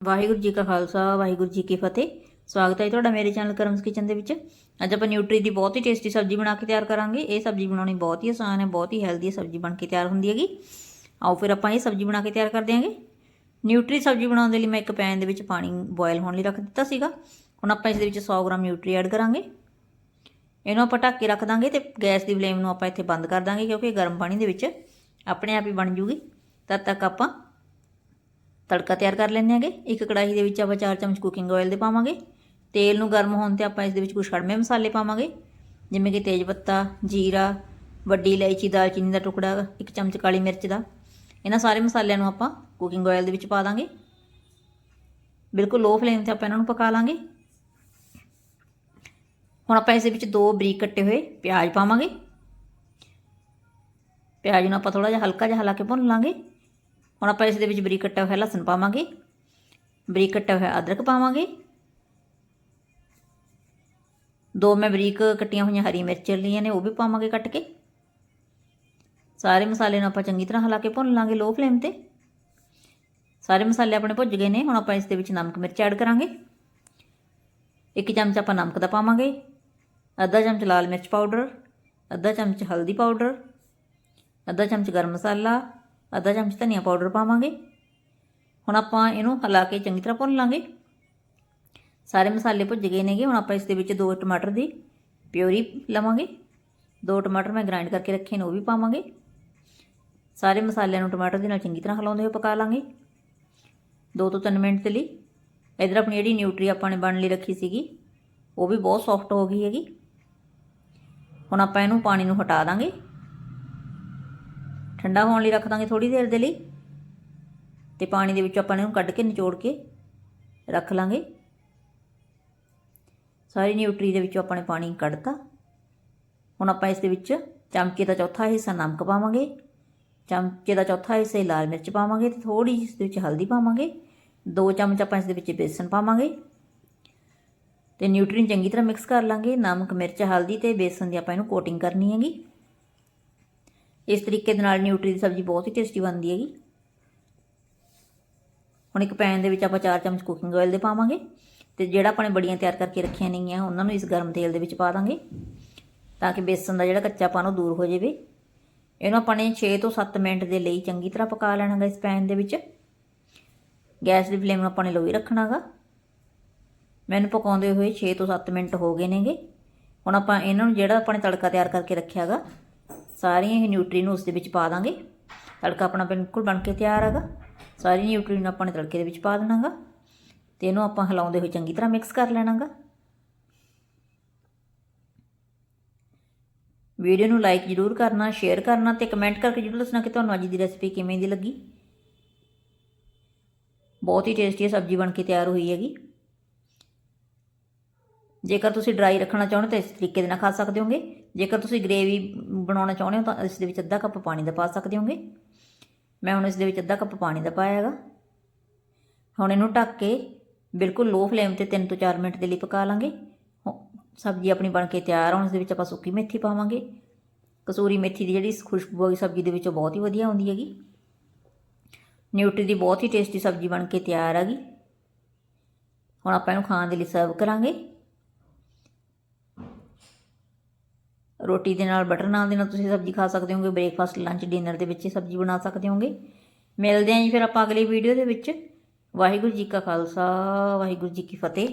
ਵਾਹਿਗੁਰੂ ਜੀ ਕਾ ਖਾਲਸਾ, ਵਾਹਿਗੁਰੂ ਜੀ ਕੀ ਫਤਿਹ। ਸਵਾਗਤ ਹੈ ਤੁਹਾਡਾ ਮੇਰੇ ਚੈਨਲ ਕਰਮਸ ਕਿਚਨ ਦੇ ਵਿੱਚ। ਅੱਜ ਆਪਾਂ ਨਿਊਟਰੀ ਦੀ ਬਹੁਤ ਹੀ ਟੇਸਟੀ ਸਬਜ਼ੀ ਬਣਾ ਕੇ ਤਿਆਰ ਕਰਾਂਗੇ। ਇਹ ਸਬਜ਼ੀ ਬਣਾਉਣੀ ਬਹੁਤ ਹੀ ਆਸਾਨ ਹੈ, ਬਹੁਤ ਹੀ ਹੈਲਦੀ ਸਬਜ਼ੀ ਬਣ ਕੇ ਤਿਆਰ ਹੁੰਦੀ ਹੈਗੀ। ਆਓ ਫਿਰ ਆਪਾਂ ਇਹ ਸਬਜ਼ੀ ਬਣਾ ਕੇ ਤਿਆਰ ਕਰ ਦਿਆਂਗੇ ਨਿਊਟਰੀ ਸਬਜ਼ੀ ਬਣਾਉਣ ਦੇ ਲਈ ਮੈਂ ਇੱਕ ਪੈਨ ਦੇ ਵਿੱਚ ਪਾਣੀ ਬੋਇਲ ਹੋਣ ਲਈ ਰੱਖ ਦਿੱਤਾ ਸੀਗਾ। ਹੁਣ ਆਪਾਂ ਇਸ ਦੇ ਵਿੱਚ 100 ਗ੍ਰਾਮ ਨਿਊਟਰੀ ਐਡ ਕਰਾਂਗੇ। ਇਹਨੂੰ ਆਪਾਂ ਢੱਕ ਕੇ ਰੱਖ ਦਾਂਗੇ ਤੇ ਗੈਸ ਦੀ ਫਲੇਮ ਨੂੰ ਆਪਾਂ ਇੱਥੇ ਬੰਦ ਕਰ ਦਾਂਗੇ ਕਿਉਂਕਿ ਗਰਮ ਪਾਣੀ ਦੇ ਵਿੱਚ ਆਪਣੇ ਆਪ ਹੀ ਬਣ ਜੂਗੀ। ਤਦ ਤੱਕ ਆਪਾਂ ਤੜਕਾ ਤਿਆਰ ਕਰ ਲੈਣੇ ਆਗੇ। ਇੱਕ ਕੜਾਹੀ ਦੇ ਵਿੱਚ ਆਪਾਂ 4 ਚਮਚ ਕੁਕਿੰਗ ਆਇਲ ਦੇ ਪਾਵਾਂਗੇ। ਤੇਲ ਨੂੰ ਗਰਮ ਹੋਣ ਤੇ ਆਪਾਂ ਇਸ ਦੇ ਵਿੱਚ ਕੁਝ ਖੜਮੇ ਮਸਾਲੇ ਪਾਵਾਂਗੇ। ਜਿਵੇਂ ਕਿ ਤੇਜ ਪੱਤਾ, ਜੀਰਾ, ਵੱਡੀ ਇਲਾਇਚੀ, ਦਾਲਚੀਨੀ ਦਾ ਟੁਕੜਾ, ਇੱਕ ਚਮਚ ਕਾਲੀ ਮਿਰਚ ਦਾ। ਇਹਨਾਂ ਸਾਰੇ ਮਸਾਲਿਆਂ ਨੂੰ ਆਪਾਂ ਕੁਕਿੰਗ ਆਇਲ ਦੇ ਵਿੱਚ ਪਾ ਦਾਂਗੇ। ਬਿਲਕੁਲ ਲੋ ਫਲੇਮ ਤੇ ਆਪਾਂ ਇਹਨਾਂ ਨੂੰ ਪਕਾ ਲਾਂਗੇ। ਹੁਣ ਆਪਾਂ ਇਸ ਦੇ ਵਿੱਚ ਦੋ ਬਰੀਕ ਕੱਟੇ ਹੋਏ ਪਿਆਜ਼ ਪਾਵਾਂਗੇ। ਪਿਆਜ਼ ਨੂੰ ਆਪਾਂ ਥੋੜਾ ਜਿਹਾ ਹਲਕਾ ਜਿਹਾ ਹਲਾ ਕੇ ਭੁੰਨ ਲਾਂਗੇ। ਹੁਣ ਆਪਾਂ ਇਸ ਦੇ ਵਿੱਚ ਬਰੀਕ ਕੱਟਿਆ ਹੋਇਆ ਲਸਣ ਪਾਵਾਂਗੇ। ਬਰੀਕ ਕੱਟਿਆ ਹੋਇਆ ਅਦਰਕ ਪਾਵਾਂਗੇ। ਦੋ ਮੈਂ ਬਰੀਕ ਕੱਟੀਆਂ ਹੋਈਆਂ ਹਰੀ ਮਿਰਚ ਲਈਆਂ ਨੇ, ਉਹ ਵੀ ਪਾਵਾਂਗੇ ਕੱਟ ਕੇ। ਸਾਰੇ ਮਸਾਲੇ ਨੂੰ ਆਪਾਂ ਚੰਗੀ ਤਰ੍ਹਾਂ ਹਿਲਾ ਕੇ ਭੁੰਨ ਲਾਂਗੇ ਲੋ ਫਲੇਮ ਤੇ। ਸਾਰੇ ਮਸਾਲੇ ਆਪਣੇ ਭੁੱਜ ਗਏ ਨੇ, ਹੁਣ ਆਪਾਂ ਇਸ ਦੇ ਵਿੱਚ ਨਮਕ ਮਿਰਚ ਐਡ ਕਰਾਂਗੇ। ਇੱਕ ਚਮਚ ਆਪਾਂ ਨਮਕ ਦਾ ਪਾਵਾਂਗੇ। ਅੱਧਾ ਚਮਚ ਲਾਲ ਮਿਰਚ ਪਾਊਡਰ, ਅੱਧਾ ਚਮਚ ਹਲਦੀ ਪਾਊਡਰ, ਅੱਧਾ ਚਮਚ ਗਰਮ ਮਸਾਲਾ ਅੱਧਾ ਚਮਚ ਧਨੀਆ ਪਾਊਡਰ ਪਾਵਾਂਗੇ। ਹੁਣ ਆਪਾਂ ਇਹਨੂੰ ਹਿਲਾ ਕੇ ਚੰਗੀ ਤਰ੍ਹਾਂ ਭੁੰਨ ਲਾਂਗੇ। ਸਾਰੇ ਮਸਾਲੇ ਭੁੱਜ ਗਏ ਨੇਗੇ। ਹੁਣ ਆਪਾਂ ਇਸ ਦੇ ਵਿੱਚ ਦੋ ਟਮਾਟਰ ਦੀ ਪਿਓਰੀ ਲਵਾਂਗੇ। ਦੋ ਟਮਾਟਰ ਮੈਂ ਗ੍ਰਾਈਂਡ ਕਰਕੇ ਰੱਖੇ ਨੇ, ਉਹ ਵੀ ਪਾਵਾਂਗੇ। ਸਾਰੇ ਮਸਾਲਿਆਂ ਨੂੰ ਟਮਾਟਰ ਦੇ ਨਾਲ ਚੰਗੀ ਤਰ੍ਹਾਂ ਹਿਲਾਉਂਦੇ ਹੋਏ ਪਕਾ ਲਾਂਗੇ। ਦੋ ਤੋਂ ਤਿੰਨ ਮਿੰਟ ਦੇ ਲਈ। ਇਧਰ ਆਪਣੀ ਜਿਹੜੀ ਨਿਊਟਰੀ ਆਪਾਂ ਨੇ ਬਣ ਲਈ ਰੱਖੀ ਸੀਗੀ, ਉਹ ਵੀ ਬਹੁਤ ਸੌਫਟ ਹੋ ਗਈ ਹੈਗੀ। ਹੁਣ ਆਪਾਂ ਇਹਨੂੰ ਪਾਣੀ ਨੂੰ ਹਟਾ ਦਾਂਗੇ। ਠੰਡਾ ਹੋਣ ਲਈ ਰੱਖ ਦਾਂਗੇ ਥੋੜੀ ਦੇਰ ਦੇ ਲਈ। ਤੇ ਪਾਣੀ ਦੇ ਵਿੱਚੋਂ ਆਪਾਂ ਇਹਨੂੰ ਕੱਢ ਕੇ ਨਿਚੋੜ ਕੇ ਰੱਖ ਲਾਂਗੇ। ਸਾਰੀ ਨਿਊਟਰੀ ਦੇ ਵਿੱਚੋਂ ਆਪਾਂ ਨੇ ਪਾਣੀ ਕੱਢਤਾ। ਹੁਣ ਆਪਾਂ ਇਸ ਦੇ ਵਿੱਚ ਚਮਚੇ ਦਾ ਚੌਥਾ ਹਿੱਸਾ ਨਮਕ ਪਾਵਾਂਗੇ। ਚਮਚੇ ਦਾ ਚੌਥਾ ਹਿੱਸਾ ਲਾਲ ਮਿਰਚ ਪਾਵਾਂਗੇ ਤੇ ਥੋੜੀ ਜਿਹੀ ਇਸ ਦੇ ਵਿੱਚ ਹਲਦੀ ਪਾਵਾਂਗੇ। ਦੋ ਚਮਚ ਆਪਾਂ ਇਸ ਦੇ ਵਿੱਚ ਬੇਸਨ ਪਾਵਾਂਗੇ। ਤੇ ਨਿਊਟਰੀ ਚੰਗੀ ਤਰ੍ਹਾਂ ਮਿਕਸ ਕਰ ਲਾਂਗੇ। ਨਮਕ, ਮਿਰਚ, ਹਲਦੀ ਤੇ ਬੇਸਨ ਦੀ ਆਪਾਂ ਇਹਨੂੰ ਕੋਟਿੰਗ ਕਰਨੀ ਹੈਗੀ। ਇਸ ਤਰੀਕੇ ਦੇ ਨਾਲ ਨਿਊਟਰੀ ਦੀ ਸਬਜ਼ੀ ਬਹੁਤ ਹੀ ਟੇਸਟੀ ਬਣਦੀ ਹੈਗੀ। ਹੁਣ ਇੱਕ ਪੈਨ ਦੇ ਵਿੱਚ ਆਪਾਂ 4 ਚਮਚ ਕੁਕਿੰਗ ਆਇਲ ਦੇ ਪਾਵਾਂਗੇ ਤੇ ਜਿਹੜਾ ਆਪਾਂ ਨੇ ਬੜੀਆਂ ਤਿਆਰ ਕਰਕੇ ਰੱਖੀਆਂ ਨੇਗੀਆਂ, ਉਹਨਾਂ ਨੂੰ ਇਸ ਗਰਮ ਤੇਲ ਦੇ ਵਿੱਚ ਪਾ ਦਾਂਗੇ ਤਾਂ ਕਿ ਬੇਸਨ ਦਾ ਜਿਹੜਾ ਕੱਚਾਪਨ ਉਹ ਦੂਰ ਹੋ ਜਾਵੇ। ਇਹਨੂੰ ਆਪਾਂ ਨੇ 6 ਤੋਂ 7 ਮਿੰਟ ਦੇ ਲਈ ਚੰਗੀ ਤਰ੍ਹਾਂ ਪਕਾ ਲੈਣਾਗਾ ਇਸ ਪੈਨ ਦੇ ਵਿੱਚ। ਗੈਸ ਦੀ ਫਲੇਮ ਨੂੰ ਆਪਾਂ ਨੇ ਲੋਈ ਰੱਖਣਾਗਾ। ਮੈਨੂੰ ਪਕਾਉਂਦੇ ਹੋਏ 6 ਤੋਂ 7 ਮਿੰਟ ਹੋ ਗਏ ਨੇਗੇ। ਹੁਣ ਆਪਾਂ ਇਹਨਾਂ ਨੂੰ ਜਿਹੜਾ ਆਪਾਂ ਨੇ ਤੜਕਾ ਤਿਆਰ ਕਰਕੇ ਰੱਖਿਆਗਾ ਸਾਰੀਆਂ ਹੀ ਨਿਊਟਰੀ ਨੂੰ ਉਸ ਦੇ ਵਿੱਚ ਪਾ ਦਾਂਗੇ। ਤੜਕਾ ਆਪਣਾ ਬਿਲਕੁਲ ਬਣ ਕੇ ਤਿਆਰ ਹੈਗਾ। ਸਾਰੀ ਨਿਊਟਰੀ ਨੂੰ ਆਪਾਂ ਨੇ ਤੜਕੇ ਦੇ ਵਿੱਚ ਪਾ ਦੇਣਾਗਾ ਤੇ ਇਹਨੂੰ ਆਪਾਂ ਹਿਲਾਉਂਦੇ ਹੋਏ ਚੰਗੀ ਤਰ੍ਹਾਂ ਮਿਕਸ ਕਰ ਲੈਣਾਗਾ। ਵੀਡੀਓ ਨੂੰ ਲਾਈਕ ਜ਼ਰੂਰ ਕਰਨਾ, ਸ਼ੇਅਰ ਕਰਨਾ ਤੇ ਕਮੈਂਟ ਕਰਕੇ ਜ਼ਰੂਰ ਦੱਸਣਾ ਕਿ ਤੁਹਾਨੂੰ ਅੱਜ ਦੀ ਰੈਸਪੀ ਕਿਵੇਂ ਦੀ ਲੱਗੀ। ਬਹੁਤ ਹੀ ਟੇਸਟੀ ਸਬਜ਼ੀ ਬਣ ਕੇ ਤਿਆਰ ਹੋਈ ਹੈਗੀ। ਜੇਕਰ ਤੁਸੀਂ ਡਰਾਈ ਰੱਖਣਾ ਚਾਹੁੰਦੇ ਤਾਂ ਇਸ ਤਰੀਕੇ ਦੇ ਨਾਲ ਖਾ ਸਕਦੇ ਹੋਗੇ। ਜੇਕਰ ਤੁਸੀਂ ਗ੍ਰੇਵੀ ਬਣਾਉਣਾ ਚਾਹੁੰਦੇ ਹੋ ਤਾਂ ਇਸ ਦੇ ਵਿੱਚ ਅੱਧਾ ਕੱਪ ਪਾਣੀ ਦਾ ਪਾ ਸਕਦੇ ਹੋਗੇ। ਮੈਂ ਹੁਣ ਇਸ ਦੇ ਵਿੱਚ ਅੱਧਾ ਕੱਪ ਪਾਣੀ ਦਾ ਪਾਇਆ ਹੈਗਾ। ਹੁਣ ਇਹਨੂੰ ਢੱਕ ਕੇ ਬਿਲਕੁਲ ਲੋ ਫਲੇਮ ਤੇ 3 ਤੋਂ 4 ਮਿੰਟ ਦੇ ਲਈ ਪਕਾ ਲਾਂਗੇ। ਸਬਜ਼ੀ ਆਪਣੀ ਬਣ ਕੇ ਤਿਆਰ ਹੋਣ ਇਸ ਦੇ ਵਿੱਚ ਆਪਾਂ ਸੁੱਕੀ ਮੇਥੀ ਪਾਵਾਂਗੇ। ਕਸੂਰੀ ਮੇਥੀ ਦੀ ਜਿਹੜੀ ਖੁਸ਼ਬੂ ਵਾਲੀ ਸਬਜ਼ੀ ਦੇ ਵਿੱਚ ਬਹੁਤ ਹੀ ਵਧੀਆ ਆਉਂਦੀ ਹੈਗੀ। ਨਿਊਟਰੀ ਦੀ ਬਹੁਤ ਹੀ ਟੇਸਟੀ ਸਬਜ਼ੀ ਬਣ ਕੇ ਤਿਆਰ ਹੈਗੀ। ਹੁਣ ਆਪਾਂ ਇਹਨੂੰ ਖਾਣ ਦੇ ਲਈ ਸਰਵ ਕਰਾਂਗੇ। ਰੋਟੀ ਦੇ ਨਾਲ ਬਟਰ ਨਾਨ ਦੇ ਨਾਲ ਤੁਸੀਂ ਸਬਜ਼ੀ ਖਾ ਸਕਦੇ ਹੋਗੇ ਬ੍ਰੇਕਫਾਸਟ ਲੰਚ ਡਿਨਰ ਦੇ ਵਿੱਚ ਇਹ ਸਬਜ਼ੀ ਬਣਾ ਸਕਦੇ ਹੋਗੇ। ਮਿਲਦੇ ਆਂ ਜੀ ਫਿਰ ਆਪਾਂ ਅਗਲੀ ਵੀਡੀਓ ਦੇ ਵਿੱਚ। ਵਾਹਿਗੁਰੂ ਜੀ ਕਾ ਖਾਲਸਾ, ਵਾਹਿਗੁਰੂ ਜੀ ਕੀ ਫਤਿਹ।